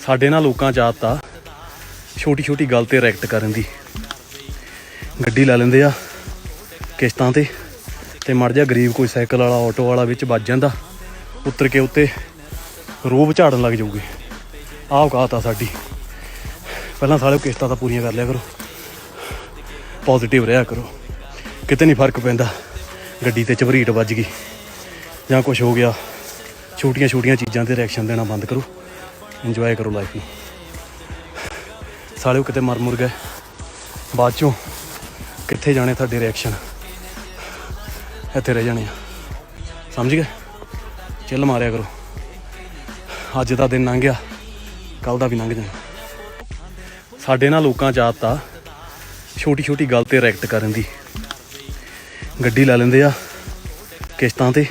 ਸਾਡੇ ਨਾਲ ਲੋਕਾਂ ਚ ਆਦਤ ਆ ਛੋਟੀ ਛੋਟੀ ਗੱਲ ਤੇ ਰਿਐਕਟ ਕਰਨ ਦੀ। ਗੱਡੀ ਲੈ ਲੈਂਦੇ ਆ ਕਿਸ਼ਤਾਂ ਤੇ ਤੇ ਮੜ ਜਾ ਗਰੀਬ ਕੋਈ ਸਾਈਕਲ ਵਾਲਾ, ਆਟੋ ਵਾਲਾ ਵਿੱਚ ਵੱਜ ਜਾਂਦਾ, ਉੱਤਰ ਕੇ ਉੱਤੇ ਰੋਬ ਝਾੜਨ ਲੱਗ ਜਾਊਗੇ। ਆਹ ਔਕਾਤ ਆ ਸਾਡੀ। ਪਹਿਲਾਂ ਸਾਲੇ ਕਿਸ਼ਤਾਂ ਤਾਂ ਪੂਰੀਆਂ ਕਰ ਲਿਆ ਕਰੋ। ਪੋਜ਼ਿਟਿਵ ਰਿਹਾ ਕਰੋ। ਕਿਤੇ ਨਹੀਂ ਫ਼ਰਕ ਪੈਂਦਾ। ਗੱਡੀ ਤੇ ਚਵਰੀਟ ਵੱਜ ਗਈ। ਜਾਂ ਕੁਝ ਹੋ ਗਿਆ। ਛੋਟੀਆਂ ਛੋਟੀਆਂ ਚੀਜ਼ਾਂ ਤੇ ਰਿਐਕਸ਼ਨ ਦੇਣਾ ਬੰਦ ਕਰੋ। ਇੰਜੋਏ ਕਰੋ ਲਾਈਫ ਨੂੰ। ਸਾਲਿਓ ਕਿਤੇ ਮਰ ਮੁਰ ਗਏ। ਬਾਅਦ ਚੋਂ ਕਿੱਥੇ ਜਾਣੇ ਤੁਹਾਡੇ ਰਿਐਕਸ਼ਨ ਇੱਥੇ ਰਹਿ ਜਾਣੇ ਆ। ਸਮਝ ਗਏ? ਚਿੱਲ ਮਾਰਿਆ ਕਰੋ। ਅੱਜ ਦਾ ਦਿਨ ਲੰਘ ਗਿਆ। ਕੱਲ ਦਾ ਵੀ ਲੰਘ ਜਾਣਾ। ਸਾਡੇ ਨਾਲ ਲੋਕਾਂ ਜਾਤ ਆ ਛੋਟੀ ਛੋਟੀ ਗੱਲ ਤੇ ਰਿਐਕਟ ਕਰਨ ਦੀ। ਗੱਡੀ ਲੈ ਲੈਂਦੇ ਆ ਕਿਸ਼ਤਾਂ ਤੇ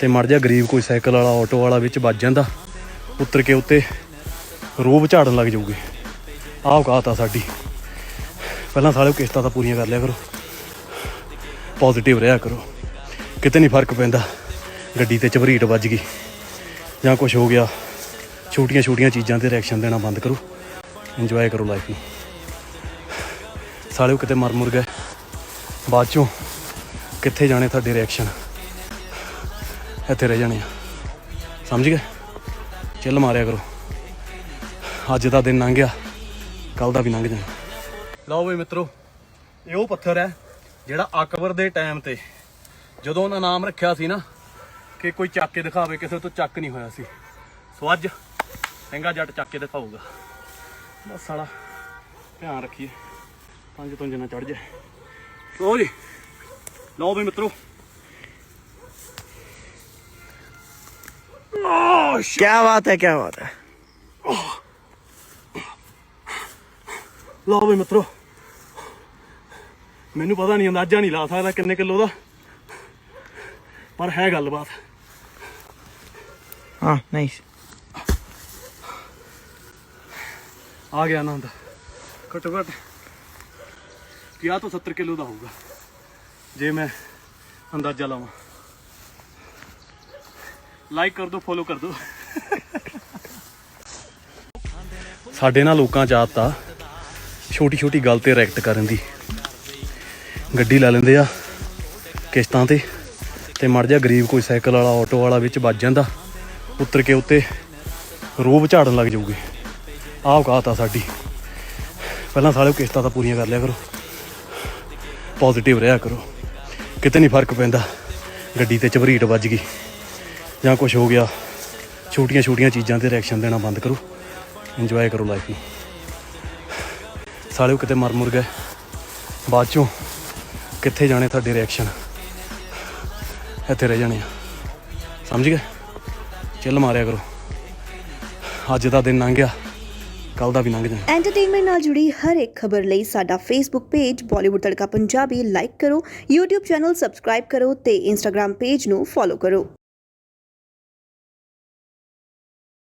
ਤੇ ਮੜ ਜਾ ਗਰੀਬ ਕੋਈ ਸਾਈਕਲ ਵਾਲਾ, ਆਟੋ ਵਾਲਾ ਵਿੱਚ ਵੱਜ ਜਾਂਦਾ। ਉਤਰ ਕੇ ਉੱਤੇ ਰੋਬ ਝਾੜਨ ਲੱਗ ਜਾਊਗੇ। ਆਹ ਔਕਾਤ ਆ ਸਾਡੀ। ਪਹਿਲਾਂ ਸਾਲੇ ਕਿਸ਼ਤਾਂ ਤਾਂ ਪੂਰੀਆਂ ਕਰ ਲਿਆ ਕਰੋ। ਪੋਜ਼ਿਟਿਵ ਰਿਹਾ ਕਰੋ। ਕਿਤੇ ਨਹੀਂ ਫ਼ਰਕ ਪੈਂਦਾ। ਗੱਡੀ ਤੇ ਚਵਰੀਟ ਵੱਜ ਗਈ। ਜਾਂ ਕੁਝ ਹੋ ਗਿਆ। ਛੋਟੀਆਂ ਛੋਟੀਆਂ ਚੀਜ਼ਾਂ ਤੇ ਰਿਐਕਸ਼ਨ ਦੇਣਾ ਬੰਦ ਕਰੋ। ਇੰਜੋਏ ਕਰੋ ਲਾਈਫ ਨੂੰ। ਸਾਲਿਓ ਕਿਤੇ ਮਰ ਮੁਰ ਗਏ। ਬਾਅਦ ਚੋਂ ਕਿੱਥੇ ਜਾਣੇ ਤੁਹਾਡੇ ਰਿਐਕਸ਼ਨ ਇੱਥੇ ਰਹਿ ਜਾਣੇ ਆ। ਸਮਝ ਗਏ? ਚਿੱਲ ਮਾਰਿਆ ਕਰੋ। ਅੱਜ ਦਾ ਦਿਨ ਲੰਘ ਗਿਆ। ਕੱਲ ਦਾ ਵੀ ਲੰਘ ਜਾਣਾ। ਲਓ ਵੀ ਮਿੱਤਰੋ, ਇਹ ਉਹ ਪੱਥਰ ਹੈ ਜਿਹੜਾ ਅਕਬਰ ਦੇ ਟਾਈਮ ਤੇ, ਜਦੋਂ ਉਹਨਾਂ ਨਾਮ ਰੱਖਿਆ ਸੀ ਨਾ, ਕਿ ਕੋਈ ਚੱਕ ਕੇ ਦਿਖਾਵੇ, ਕਿਸੇ ਤੋਂ ਚੱਕ ਨਹੀਂ ਹੋਇਆ ਸੀ। ਸੋ ਅੱਜ ਚੰਗਾ ਜੱਟ ਚੱਕ ਕੇ ਦਿਖਾਊਗਾ। ਬਸ ਸਾਲਾ, ਧਿਆਨ ਰੱਖੀਏ। ਪੰਜ ਤੋਂ ਜਨਾ ਚੜ ਜਾਏ। ਲਓ ਜੀ, ਲਓ ਵੀ ਮਿੱਤਰੋ। क्या बात है क्या बात है ਲਓ ਵੀ ਮਿੱਤਰੋ ਮੈਨੂੰ ਪਤਾ ਨਹੀਂ ਅੰਦਾਜ਼ਾ ਨਹੀਂ ਲਾ ਸਕਦਾ ਕਿੰਨੇ ਕਿਲੋ ਦਾ ਪਰ ਹੈ ਗੱਲਬਾਤ हाँ नाइस ਆ ਗਿਆ ਆਨੰਦ ਘੱਟੋ ਘੱਟ ਕਿਹਾ ਤਾਂ 70 ਕਿਲੋ ਦਾ ਹੋਊਗਾ ਜੇ ਮੈਂ ਅੰਦਾਜ਼ਾ ਲਾਵਾਂ ਲਾਈਕ ਕਰ ਦਿਓ ਫੋਲੋ ਕਰ ਦਿਓ ਸਾਡੇ ਨਾਲ ਲੋਕਾਂ ਚ ਆਦਤ ਆ ਛੋਟੀ ਛੋਟੀ ਗੱਲ ਤੇ ਰਿਐਕਟ ਕਰਨ ਦੀ। ਗੱਡੀ ਲੈ ਲੈਂਦੇ ਆ ਕਿਸ਼ਤਾਂ ਤੇ ਤੇ ਮੜ ਜਾ ਗਰੀਬ ਕੋਈ ਸਾਈਕਲ ਵਾਲਾ, ਆਟੋ ਵਾਲਾ ਵਿੱਚ ਵੱਜ ਜਾਂਦਾ, ਉਤਰ ਕੇ ਉੱਤੇ ਰੋਬ ਝਾੜਨ ਲੱਗ ਜਾਊਗੇ। ਆਹ ਔਕਾਤ ਆ ਸਾਡੀ। ਪਹਿਲਾਂ ਸਾਲਿਓ ਕਿਸ਼ਤਾਂ ਤਾਂ ਪੂਰੀਆਂ ਕਰ ਲਿਆ ਕਰੋ। ਪੋਜ਼ਿਟਿਵ ਰਿਹਾ ਕਰੋ। ਕਿਤੇ ਨਹੀਂ ਫ਼ਰਕ ਪੈਂਦਾ। ਗੱਡੀ ਤੇ ਚਵਰੀਟ ਵੱਜ ਗਈ। ਜਾਂ ਕੁਝ ਹੋ ਗਿਆ, ਛੋਟੀਆਂ ਛੋਟੀਆਂ ਚੀਜ਼ਾਂ ਤੇ ਰਿਐਕਸ਼ਨ ਦੇਣਾ ਬੰਦ ਕਰੋ। ਇੰਜੋਏ ਕਰੋ ਲਾਈਫ ਨੂੰ। ਸਾਲਿਓ ਕਿਤੇ ਮਰ ਮੁਰ ਗਏ। ਬਾਅਦ ਚੋਂ ਕਿੱਥੇ ਜਾਣੇ ਤੁਹਾਡੇ ਰਿਐਕਸ਼ਨ ਇੱਥੇ ਰਹਿ ਜਾਣੇ ਆ। ਸਮਝ ਗਏ? ਚਿੱਲ ਮਾਰਿਆ ਕਰੋ। ਅੱਜ ਦਾ ਦਿਨ ਲੰਘ ਗਿਆ। ਕੱਲ ਦਾ ਵੀ ਲੰਘ ਜਾਣਾ। ਐਂਟਰਟੇਨਮੈਂਟ ਨਾਲ ਜੁੜੀ ਹਰ ਇੱਕ ਖਬਰ ਲਈ ਸਾਡਾ Facebook page Bollywood Tadka Punjabi like ਕਰੋ, YouTube ਚੈਨਲ ਸਬਸਕ੍ਰਾਈਬ ਕਰੋ ਤੇ Instagram ਪੇਜ ਨੂੰ ਫੋਲੋ ਕਰੋ।